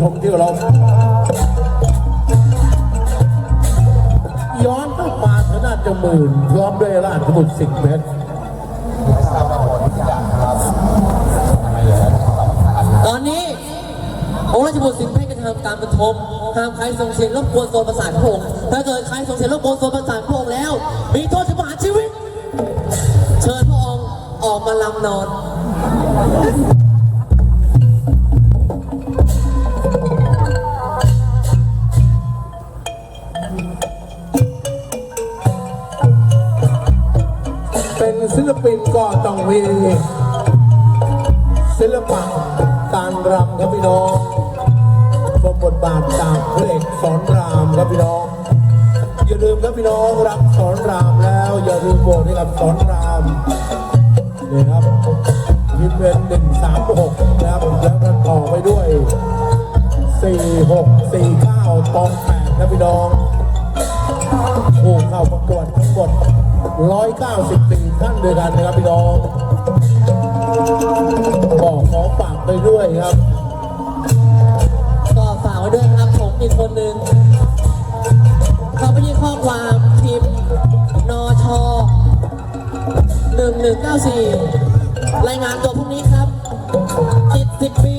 ชมที่เราย้อนกลับมาทางด้านจมูกพร้อมด้วยราชบุตรสิงห์เพชรตอนนี้องค์ราชบุตรสิงห์เพชรกำลังทำการประทมห้ามใครส่งเสียงรบกวนโซนประสาทพระองค์ถ้าเกิดใครส่งเสียงรบกวนโซนประสาทพระองค์แล้ว มีโทษถึงประหารชีวิต เชิญพระองค์ออกมาลำนอนเป็น มีศิลปะการรำครับพี่น้องบทบทบาทจากพระเอกสอนรามครับพี่น้อง อย่าลืมครับพี่น้องรักสอนรามแล้ว อย่าลืมโหวตให้กับสอนรามนี่ครับยิมเป็นหนึ่งสามหกนะครับแล้วก็ต่อไปด้วยสี่หกสี่เก้าตองแปดนะพี่น้อง ผู้เข้าประกวดทั้งหมด194ท่านด้วยกันนะครับพี่น้องบอกขอฝากไปด้วยครับ ก็ฝากไว้ด้วยครับผมอีกคนหนึ่งเขาไปที่ข้อความพิมพ์นชหนึ่งหนึ่งเก้าสี่รายงานตัวพรุ่งนี้ครับติดสิบปี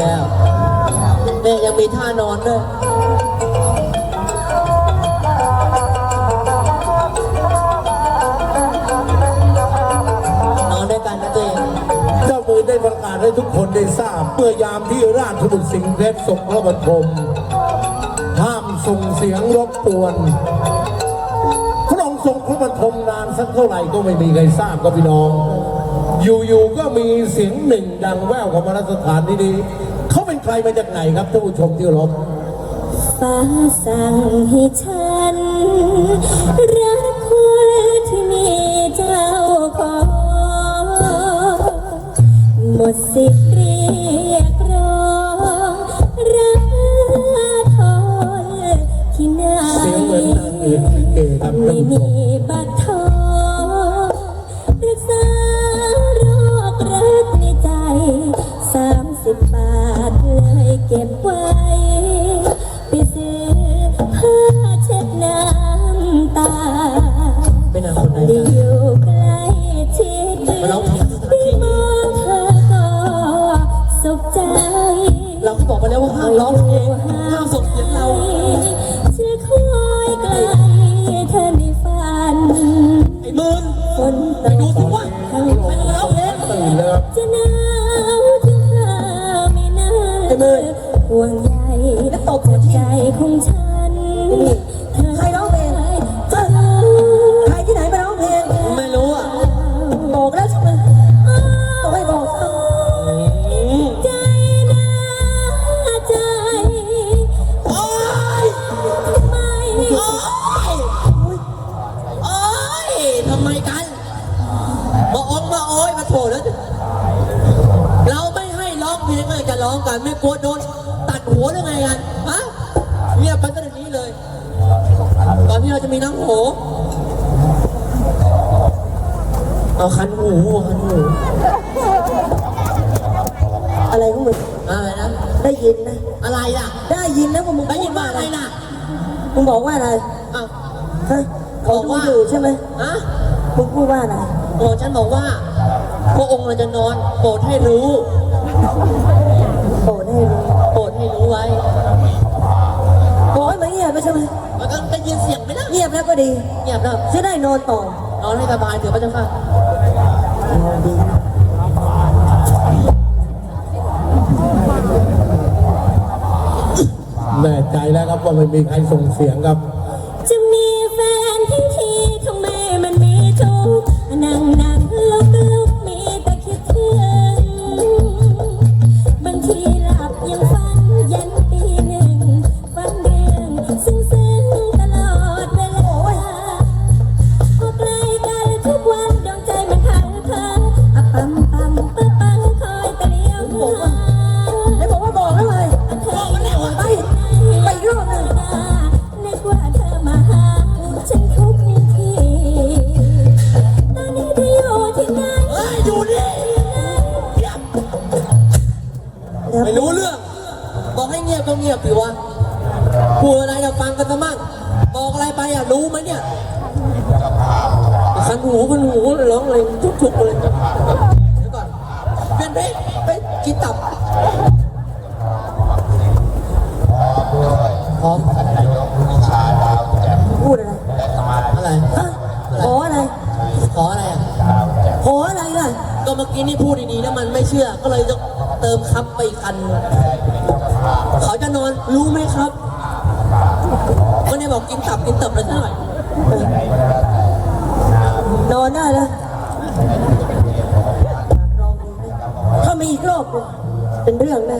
แล้ว แม่ยังมีท่านอนด้วยนอนด้วยกันนะตัวเองเจ้ามือได้ประกาศให้ทุกคนได้ทราบ เมื่อยามที่ราชบุตรสิงห์เพชรส่งพระบรมห้ามส่งเสียงรบกวนพระองค์ทรงพระบรมนานสักเท่าไหร่ก็ไม่มีใครทราบครับพี่น้องอยู่ๆก็มีเสียงหนึ่งดังแว่วของมรสถานนี้ๆ เขาเป็นใครมาจากไหนครับท่านผู้ชมที่เคารพฟ้าสั่งให้ฉัน รักคนที่มีเจ้าของหมดสิทธิ์ จะหนาวถึงเธอไม่นานห่วงใยตกใจของฉัน นที่เราจะมีน้ำโหเอาคันหูคันหูอะไรของมึงอะไรนะ ได้ยินนะ อะไรล่ะ ได้ยินนะว่ามึงได้พูยิดนว่าว่าอะอะไรไรน่ะมึงบอกว่าอะไรอ้าวฮะเขาบอกดูว่าอยู่ใช่ไหมฮะมึงพูดว่าอะไรโอ้ฉันบอกว่าพระองค์เราจะนอนโปรดให้รู้ โปรดให้รู้ โปรดให้รู้ไว้ บอกให้มันเงียบไปใช่ไหมมันก็ได้ยินเสียงไหมล่ะเงียบแล้วก็ดีเงียบแล้วจะได้นอนต่อนอนให้สบายเถอะพระเจ้าค่ะนอนดีแน่ใจแล้วครับว่าไม่มีใครส่งเสียงครับ ไม่รู้เรื่อง บอกให้เงียบก็เงียบสิวะพูดอะไรจะฟังกันซะมั่งบอกอะไรไปอะรู้ไหมเนี่ยคันหูคันหูร้องเลยทุกๆเลยเดี๋ยวก่อนเปลี่ยนเพลงไปกินตับพร้อมพูดอะไรอะไรฮะขออะไรขออะไรอะขออะไรล่ะก็เมื่อกี้นี่พูดดีๆนะมันไม่เชื่อก็เลยต้องเติมครับไปอีกอัน เขาจะนอนรู้ไหมครับก็เนี่ยบอกกินตับกินตับเลยซะหน่อย นอนได้แล้วถ้ามีอีกรอบหนึ่งเป็นเรื่องแน่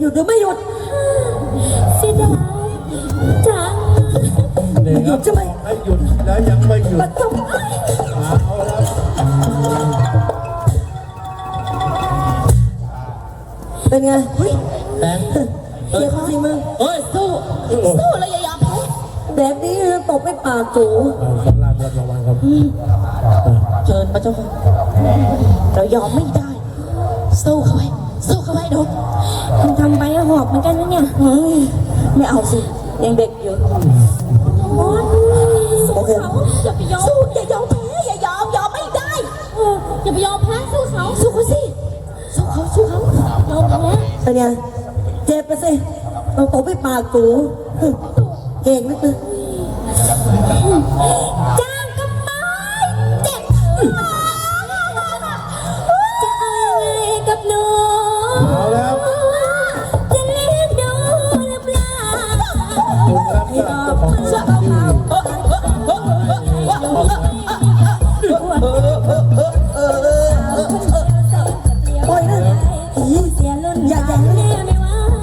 หยุดหรือไม่หยุดเสียดายจังนี่ครับหยุดใช่ไหมให้หยุดแล้วยังไม่หยุปดฐมเอ้ยเอาแล้วเป็นไงเฮ้ยแบงค์เสียความจริงมึงเฮ้ยสู้สู้แล้วอย่ายอมแพ้แบบนี้ตบไม่ปากจูเอาสำหรับรับรางวัลครับเชิญพระเจ้าค่ะเรายอมไม่ได้สู้เขาไว้ สู้เขาไว้ดุทำทำไปอะหอบเหมือนกันนะเนี่ยเฮ้ยไม่เอาสิ ยังเด็กอยู่โอ๊ยสู้โอเคเขาอย่าไปยอมสู้อย่ายอมแพ้อย่ายอมยอมไม่ได้เอออย่าไปยอมแพ้สู้เขาสู้เขาสิสู้เขาสู้เขายอมแพ้เป็นไงเจ็บไปสิเต้องตบไปปากสูเก่งนักเลยจ้า